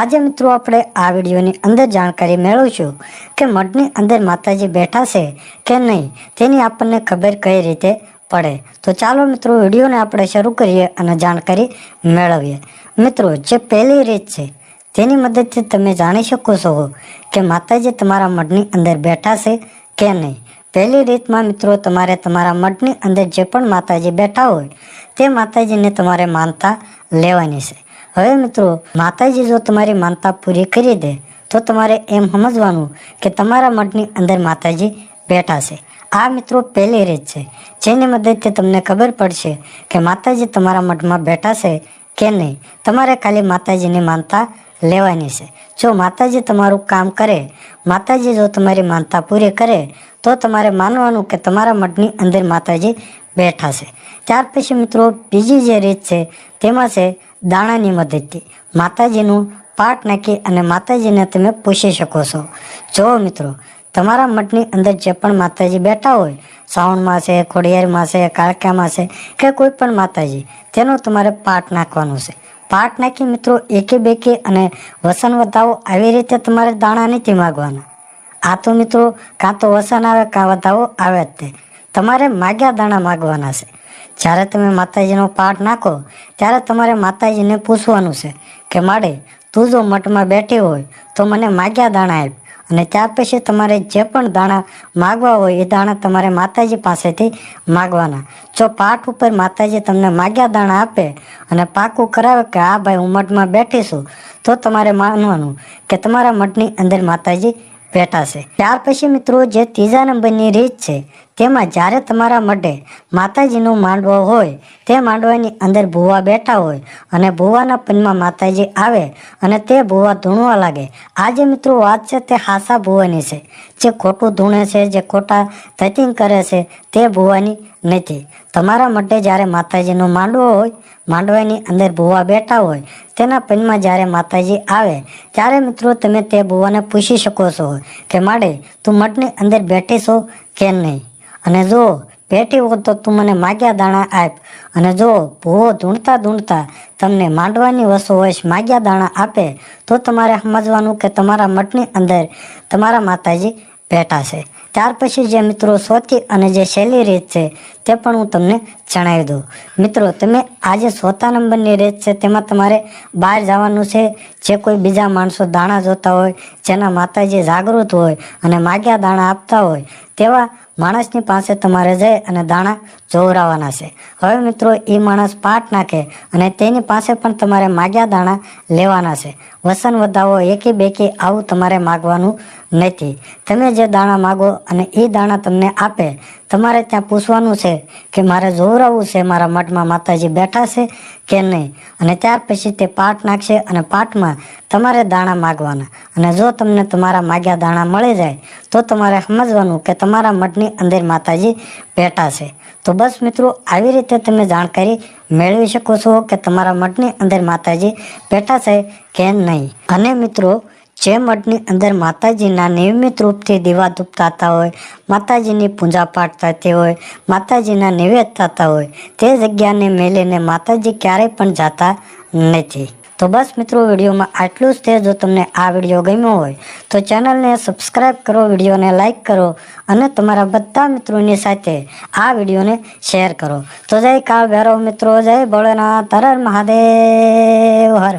આજે મિત્રો આપણે આ વિડીયોની અંદર જાણકારી મેળવશું કે મઠની અંદર માતાજી બેઠા છે કે નહીં તેની આપણને ખબર કઈ રીતે પડે. તો ચાલો મિત્રો વિડીયોને આપણે શરૂ કરીએ અને જાણકારી મેળવીએ. મિત્રો, જે પહેલી રીત છે, તેની મદદથી તમે જાણી શકો છો કે માતાજી તમારા મઠની અંદર બેઠા છે કે નહીં. પહેલી રીતમાં મિત્રો, તમારે તમારા મઠની અંદર જે પણ માતાજી બેઠા હોય, તે માતાજીને તમારે માનતા લેવાની છે. હવે મિત્રો, માતાજી જો તમારી માનતા પૂરી કરી દે, તો તમારે એમ સમજવાનું કે તમારા મઠની અંદર માતાજી બેઠા છે. આ મિત્રો પહેલી રીત છે. જેની મદદથી તમને ખબર પડશે કે માતાજી તમારા મઠમાં બેઠા છે કે નહીં. તમારે ખાલી માતાજીની માનતા લેવાની છે. જો માતાજી તમારું કામ કરે, માતાજી જો તમારી માનતા પૂરી કરે, તો તમારે માનવાનું કે તમારા મઠની અંદર માતાજી બેઠા છે. ત્યાર પછી મિત્રો, બીજી જે રીત છે, તેમાં છે દાણાની મદદથી. માતાજીનું પાટ નાખી અને માતાજીને તમે પૂછી શકો છો. જો મિત્રો, તમારા મઠની અંદર જે પણ માતાજી બેઠા હોય શ્રાવણ માસે ખોડિયાર માસે કાળકા માસે કે કોઈ પણ માતાજી, તેનો તમારે પાઠ નાખવાનું છે. પાઠ નાખી મિત્રો, એકે બેકે અને વસન વધાવો, આવી રીતે તમારે દાણા નથી માગવાના. આ તો મિત્રો, કાં તો વસન આવે કાં વધાવો, આવે જ તે. તમારે માગ્યા દાણા માગવાના છે. જ્યારે તમે માતાજીનો પાઠ નાખો, ત્યારે તમારે માતાજીને પૂછવાનું છે કે માડે, તું જો મઠમાં બેઠી હોય, તો મને માગ્યા દાણા આપ. અને ત્યાર પછી તમારે જે પણ દાણા માગવા હોય, એ દાણા તમારે માતાજી પાસેથી માગવાના. જો પાઠ ઉપર માતાજી તમને માગ્યા દાણા આપે અને પાકું કરાવે કે, આ ભાઈ, હું મઠમાં બેઠી છું, તો તમારે માનવાનું કે તમારા મઠની અંદર માતાજી બેઠા છે. ત્યાર પછી મિત્રો, જે ત્રીજા નંબરની રીત છે તેમાં જ્યારે તમારા મઢે માતાજીનો માંડવો હોય, તે માંડવાની અંદર ભૂવા બેઠા હોય અને ભૂવાના પનમાં માતાજી આવે અને તે ભૂવા ધૂણવા લાગે. આ જે મિત્રો વાત છે તે હાસા ભૂવાની છે. જે ખોટું ધૂણે છે, જે ખોટા ધતિંગ કરે છે, તે ભૂવાની નથી. તમારા મઢે જ્યારે માતાજીનો માંડવો હોય, માંડવાની અંદર ભૂવા બેઠા હોય, તેના પનમાં જ્યારે માતાજી આવે, ત્યારે મિત્રો તમે તે ભૂવાને પૂછી શકો છો કે માડે, તું મઠની અંદર બેઠી છો કે નહીં? અને જો પેટી હોત તો તું મને માગ્યા દાણા આપ. અને જો ભૂવો ધૂણતા ધૂણતા તમને માંડવાની વસો હોય માગ્યા દાણા આપે, તો તમારે સમજવાનું કે તમારા મઠની અંદર તમારા માતાજી બેઠા છે. ત્યાર પછી જે મિત્રો સોચી અને જે શૈલી રીત છે તે પણ હું તમને જણાવી દઉં. મિત્રો, તમે આજે સોતા નંબરની રેસ છે, તેમાં તમારે બહાર જવાનું છે, જે કોઈ બીજા માણસો દાણા જોતા હોય, જેના માતાજી જાગૃત હોય અને માગ્યા દાણા આપતા હોય, તેવા માણસની પાસે તમારે જઈ અને દાણા જોવરાવાના છે. હવે મિત્રો, એ માણસ પાટ નાખે અને તેની પાસે પણ તમારે માગ્યા દાણા લેવાના છે. વસન વધાવો, એકી બેકી આવું તમારે માગવાનું નથી. તમે જે દાણા માગો અને એ દાણા તમને આપે તમારે ત્યાં પૂછવાનું છે કે મારે જોવરાવવું છે, મારા મઠમાં માતાજી બેઠા છે કે નહીં? અને ત્યાર પછી તે પાઠ નાખશે અને પાઠમાં તમારે દાણા માગવાના. અને જો તમને તમારા માગ્યા દાણા મળી જાય, તો તમારે સમજવાનું કે તમારા મઠની અંદર માતાજી બેઠા છે. તો બસ મિત્રો, આવી રીતે તમે જાણકારી મેળવી શકો છો કે તમારા મઠની અંદર માતાજી બેઠા છે કે નહીં. અને મિત્રો જે મઠની અંદર માતાજીના નિયમિત રૂપથી દીવા ધૂપતા હોય, માતાજીની પૂજા પાઠ થતી હોય, માતાજીના નિવેદ થતા હોય, તે જગ્યાને મેલીને માતાજી ક્યારેય પણ જાતા નથી. તો બસ મિત્રો, વિડીયોમાં આટલું જ તે જો તમને આ વીડિયો ગમ્યો હોય, તો ચેનલને સબસ્ક્રાઈબ કરો, વિડીયોને લાઇક કરો અને તમારા બધા મિત્રોની સાથે આ વિડીયોને શેર કરો. તો જય કાળ ભૈરવ મિત્રો, જય ભોળેનાથ હર મહાદેવ, હર.